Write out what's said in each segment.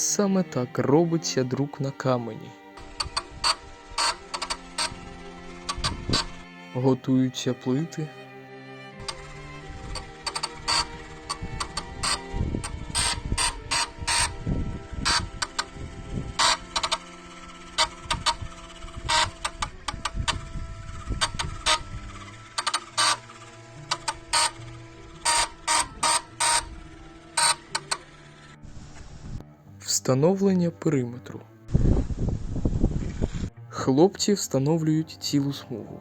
Саме так робиться друк на камені. Готуються плити. Встановлення периметру. Хлопці встановлюють цілу смугу.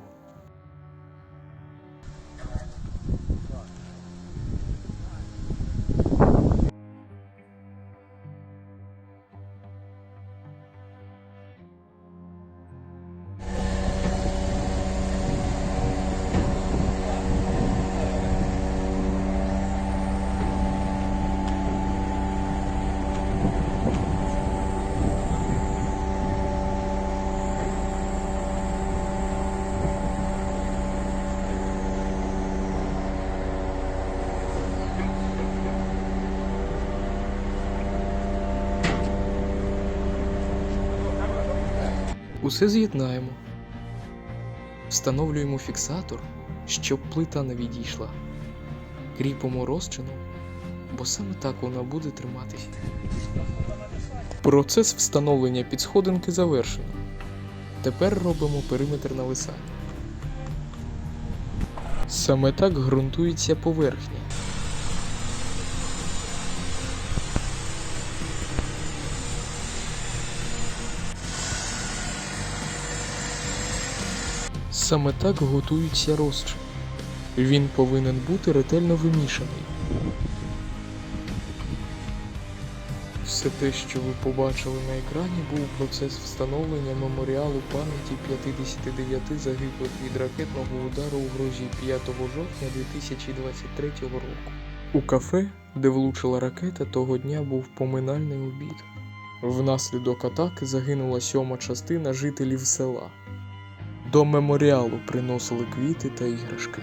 Усе з'єднаємо. Встановлюємо фіксатор, щоб плита не відійшла. Кріпимо розчином, бо саме так вона буде триматися. Процес встановлення підсходинки завершено. Тепер робимо периметр нависання. Саме так ґрунтується поверхня. Саме так готується розчин. Він повинен бути ретельно вимішаний. Все те, що ви побачили на екрані, був процес встановлення меморіалу пам'яті 59 загиблих від ракетного удару у Грузії 5 жовтня 2023 року. У кафе, де влучила ракета, того дня був поминальний обід. Внаслідок атаки загинула сьома частина жителів села. До меморіалу приносили квіти та іграшки.